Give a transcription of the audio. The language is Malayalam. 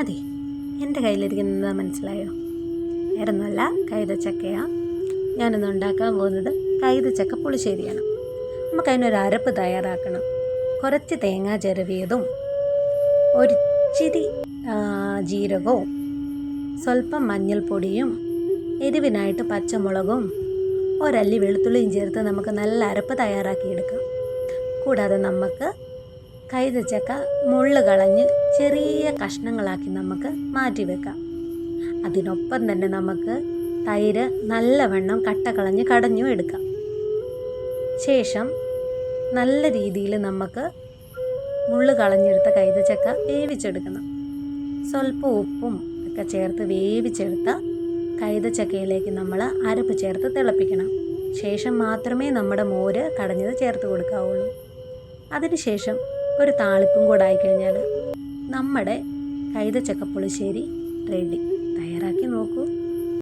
അതെ എന്റെ കയ്യിലിരിക്കുന്നത് മനസ്സിലായോ? വേറൊന്നുമല്ല കൈതച്ചക്കയാണ് ഞാനിന്ന് ഉണ്ടാക്കാൻ പോകുന്നത് കൈതച്ചക്ക പുളിശ്ശേരിയാണ്. നമുക്ക് അതിനൊരു അരപ്പ് തയ്യാറാക്കണം. കുറച്ച് തേങ്ങ ചിരവിയതും ഒരിച്ചിരി ജീരകവും സ്വല്പം മഞ്ഞൾപ്പൊടിയും എരിവിനായിട്ട് പച്ചമുളകും ഒരല്ലി വെളുത്തുള്ളിയും ചേർത്ത് നമുക്ക് നല്ല അരപ്പ് തയ്യാറാക്കിയെടുക്കാം. കൂടാതെ നമുക്ക് കൈതച്ചക്ക മുള്ളു കളഞ്ഞ് ചെറിയ കഷ്ണങ്ങളാക്കി നമുക്ക് മാറ്റി വെക്കാം. അതിനൊപ്പം തന്നെ നമുക്ക് തൈര് നല്ലവണ്ണം കട്ട കളഞ്ഞ് കടഞ്ഞു എടുക്കാം. ശേഷം നല്ല രീതിയിൽ നമുക്ക് മുള്ളു കളഞ്ഞെടുത്ത കൈതച്ചക്ക വേവിച്ചെടുക്കണം. സ്വല്പം ഉപ്പും ഒക്കെ ചേർത്ത് വേവിച്ചെടുത്ത കൈതച്ചക്കയിലേക്ക് നമ്മൾ അരപ്പ് ചേർത്ത് തിളപ്പിക്കണം. ശേഷം മാത്രമേ നമ്മുടെ മോര് കടഞ്ഞത് ചേർത്ത് കൊടുക്കാവുള്ളൂ. അതിനുശേഷം ഒരു താളിപ്പും കൂടെ ആയിക്കഴിഞ്ഞാൽ നമ്മുടെ കൈതച്ചക്ക പുളിശ്ശേരി റെഡി. തയ്യാറാക്കി നോക്കൂ.